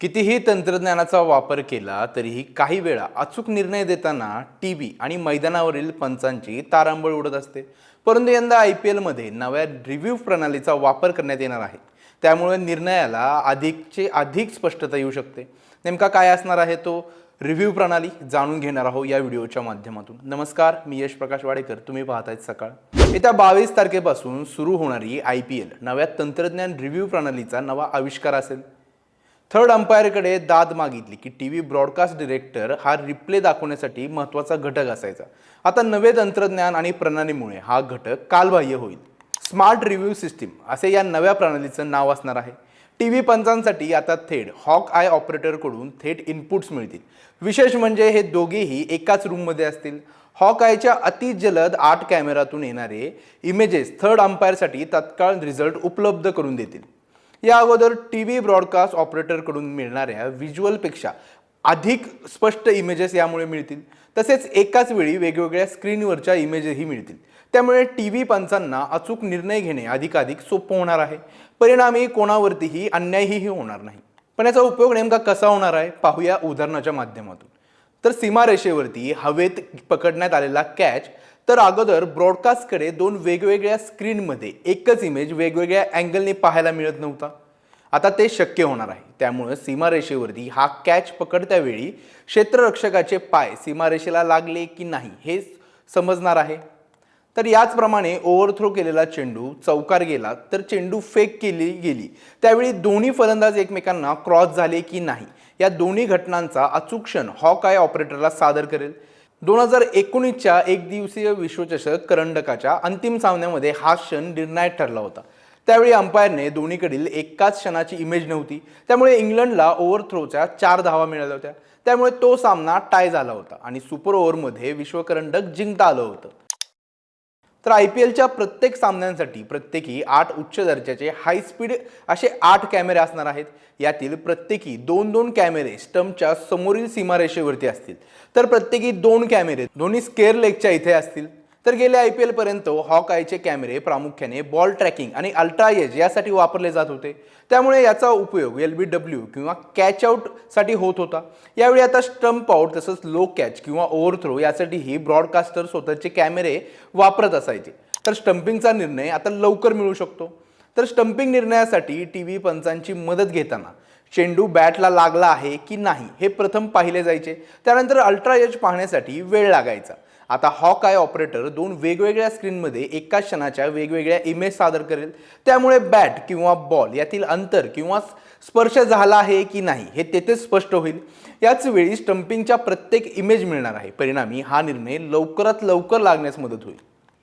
कितीही तंत्रज्ञानाचा वापर केला तरीही काही वेळा अचूक निर्णय देताना टी व्ही आणि मैदानावरील पंचांची तारांबळ उडत असते. परंतु यंदा आय पी एलमध्ये नव्या रिव्ह्यू प्रणालीचा वापर करण्यात येणार आहे. त्यामुळे निर्णयाला अधिकचे अधिक स्पष्टता येऊ शकते. नेमका काय असणार आहे तो रिव्ह्यू प्रणाली जाणून घेणार आहोत या व्हिडिओच्या माध्यमातून. नमस्कार मी यश प्रकाश वाडेकर. तुम्ही पाहतायत सकाळ. येत्या बावीस तारखेपासून सुरू होणारी आय पी एल नव्या तंत्रज्ञान रिव्ह्यू प्रणालीचा नवा आविष्कार असेल. थर्ड अंपायरकडे दाद मागितली की टी व्ही ब्रॉडकास्ट डिरेक्टर हा रिप्ले दाखवण्यासाठी महत्त्वाचा घटक असायचा. आता नवे तंत्रज्ञान आणि प्रणालीमुळे हा घटक कालबाह्य होईल. स्मार्ट रिव्ह्यू सिस्टीम असे या नव्या प्रणालीचं नाव असणार आहे. टी व्ही पंचांसाठी आता थेट हॉक आय ऑपरेटरकडून थेट इनपुट्स मिळतील. विशेष म्हणजे हे दोघेही एकाच रूममध्ये असतील. हॉक आयच्या अतिजलद आठ कॅमेरातून येणारे इमेजेस थर्ड अंपायरसाठी तत्काळ रिझल्ट उपलब्ध करून देतील. या अगोदर टी व्ही ब्रॉडकास्ट ऑपरेटरकडून मिळणाऱ्या व्हिज्युअलपेक्षा अधिक स्पष्ट इमेजेस यामुळे मिळतील. तसेच एकाच वेळी वेगवेगळ्या स्क्रीनवरच्या इमेजही मिळतील. त्यामुळे टी व्ही पंचांना अचूक निर्णय घेणे अधिकाधिक सोपं होणार आहे. परिणामी कोणावरतीही अन्यायही होणार नाही. पण याचा उपयोग नेमका कसा होणार आहे पाहूया उदाहरणाच्या माध्यमातून. तर सीमारेषेवरती हवेत पकडण्यात आलेला कॅच तर अगोदर ब्रॉडकास्टकडे दोन वेगवेगळ्या स्क्रीनमध्ये एकच इमेज वेगवेगळ्या अँगलने पाहायला मिळत नव्हता. आता ते शक्य होणार आहे. त्यामुळं सीमारेषेवरती हा कॅच पकडत्या वेळी क्षेत्ररक्षकाचे पाय सीमारेषेला लागले की नाही हे समजणार आहे. तर याचप्रमाणे ओव्हरथ्रो केलेला चेंडू चौकार गेला तर चेंडू फेक केली गेली. त्यावेळी दोन्ही फलंदाज एकमेकांना क्रॉस झाले की नाही? या दोन्ही घटनांचा अचूक क्षण हॉक आय ऑपरेटरला सादर करेल. दोन हजार एकोणीसच्या एक दिवसीय विश्वचषक करंडकाच्या अंतिम सामन्यामध्ये हा क्षण निर्णायक ठरला होता. त्यावेळी अंपायरने दोन्हीकडील एकाच क्षणाची इमेज नव्हती. त्यामुळे इंग्लंडला ओव्हरथ्रोच्या चार धावा मिळाल्या होत्या. त्यामुळे तो सामना टाय झाला होता आणि सुपर ओव्हरमध्ये विश्वकरंडक जिंकता आलं होतं. तर आय पी एलच्या प्रत्येक सामन्यांसाठी प्रत्येकी आठ उच्च दर्जाचे हाय स्पीड असे आठ कॅमेरे असणार आहेत. यातील प्रत्येकी दोन दोन कॅमेरे स्टम्पच्या समोरील सीमारेषेवरती असतील. तर प्रत्येकी दोन कॅमेरे दोन्ही स्केअर लेगच्या इथे असतील. तर गेल्या आय पी एलपर्यंत हॉक आयचे कॅमेरे प्रामुख्याने बॉल ट्रॅकिंग आणि अल्ट्रा एज यासाठी वापरले जात होते. त्यामुळे याचा उपयोग एल बी डब्ल्यू किंवा कॅच आउटसाठी होत होता. यावेळी आता स्टंप आउट तसंच लो कॅच किंवा ओव्हरथ्रो यासाठीही ब्रॉडकास्टर स्वतःचे कॅमेरे वापरत असायचे. तर स्टंपिंगचा निर्णय आता लवकर मिळू शकतो. तर स्टंपिंग निर्णयासाठी टी व्ही पंचांची मदत घेताना चेंडू बॅटला लागला आहे की नाही हे प्रथम पाहिले जायचे. त्यानंतर अल्ट्रा एज पाहण्यासाठी वेळ लागायचा. आता हॉक आय ऑपरेटर दोन वेगवेगळ्या स्क्रीनमध्ये एका क्षणाच्या वेगवेगळ्या इमेज सादर करेल. त्यामुळे बॅट किंवा बॉल यातील अंतर किंवा स्पर्श झाला आहे की नाही हे तेथेच स्पष्ट होईल. याच वेळी स्टंपिंगच्या प्रत्येक इमेज मिळणार आहे. परिणामी हा निर्णय लवकरात लवकर लागण्यास मदत होईल.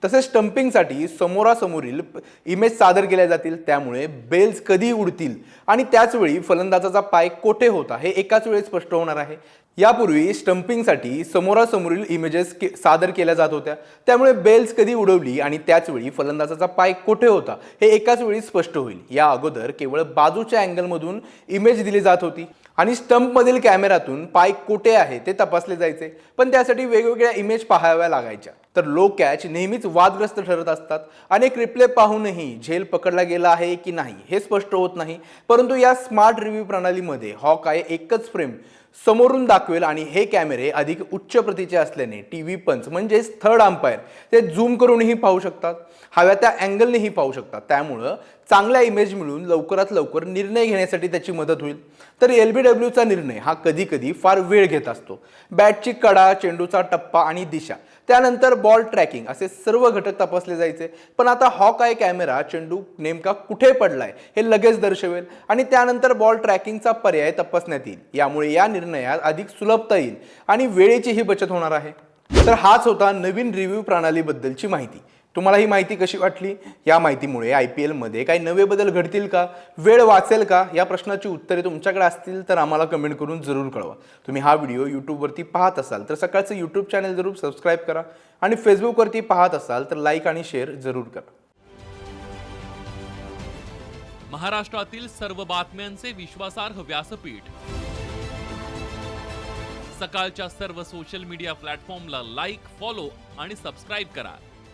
तसेच स्टंपिंगसाठी समोरासमोरील इमेज सादर केल्या जातील. त्यामुळे बेल्स कधी उडतील आणि त्याचवेळी फलंदाजाचा पाय कोठे होता हे एकाच वेळी स्पष्ट होणार आहे. यापूर्वी स्टंपिंगसाठी समोरासमोरील इमेजेस के सादर केल्या जात होत्या. त्यामुळे बेल्स कधी उडवली आणि त्याचवेळी फलंदाजाचा पाय कुठे होता हे एकाच वेळी स्पष्ट होईल. या अगोदर केवळ बाजूच्या अँगलमधून इमेज दिली जात होती आणि स्टंपमधील कॅमेऱ्यातून पाय कुठे आहे ते तपासले जायचे. पण त्यासाठी वेगवेगळ्या इमेज पाहाव्या लागायच्या. तर लो कॅच नेहमीच वादग्रस्त ठरत असतात. अनेक रिप्ले पाहूनही झेल पकडला गेला आहे की नाही हे स्पष्ट होत नाही. परंतु या स्मार्ट रिव्ह्यू प्रणालीमध्ये हॉक आहे एकच फ्रेम समोरून दाखवेल आणि हे कॅमेरे अधिक उच्च प्रतीचे असल्याने टी व्ही पंच म्हणजेच थर्ड अंपायर ते झूम करूनही पाहू शकतात. हव्या त्या अँगलनेही पाहू शकतात. त्यामुळं चांगल्या इमेज मिळून लवकरात लवकर निर्णय घेण्यासाठी त्याची मदत होईल. तर एल बी डब्ल्यूचा निर्णय हा कधी कधी फार वेळ घेत असतो. बॅटची कडा चेंडूचा टप्पा आणि दिशा त्यानंतर बॉल ट्रॅकिंग असे सर्व घटक तपासले जायचे. पण आता हॉक आय कॅमेरा चेंडू नेमका कुठे पडलाय हे लगेच दर्शवेल आणि त्यानंतर बॉल ट्रॅकिंगचा पर्याय तपासण्यात येईल. यामुळे या निर्णयात अधिक सुलभता येईल आणि वेळेचीही बचत होणार आहे. तर हाच होता नवीन रिव्ह्यू प्रणालीबद्दलची माहिती. तुम्हाला ही माहिती कशी वाटली? या माहितीमुळे आय पी एलमध्ये काही नवे बदल घडतील का? वेळ वाचेल का? या प्रश्नाची उत्तरे तुमच्याकडे असतील तर आम्हाला कमेंट करून जरूर कळवा. तुम्ही हा व्हिडिओ यूट्यूबवरती पाहत असाल तर सकाळचं यूट्यूब चॅनल जरूर सबस्क्राईब करा आणि फेसबुकवरती पाहत असाल तर लाईक आणि शेअर जरूर करा. महाराष्ट्रातील सर्व बातम्यांचे विश्वासार्ह व्यासपीठ. सकाळच्या सर्व सोशल मीडिया प्लॅटफॉर्मला लाईक फॉलो आणि सबस्क्राईब करा.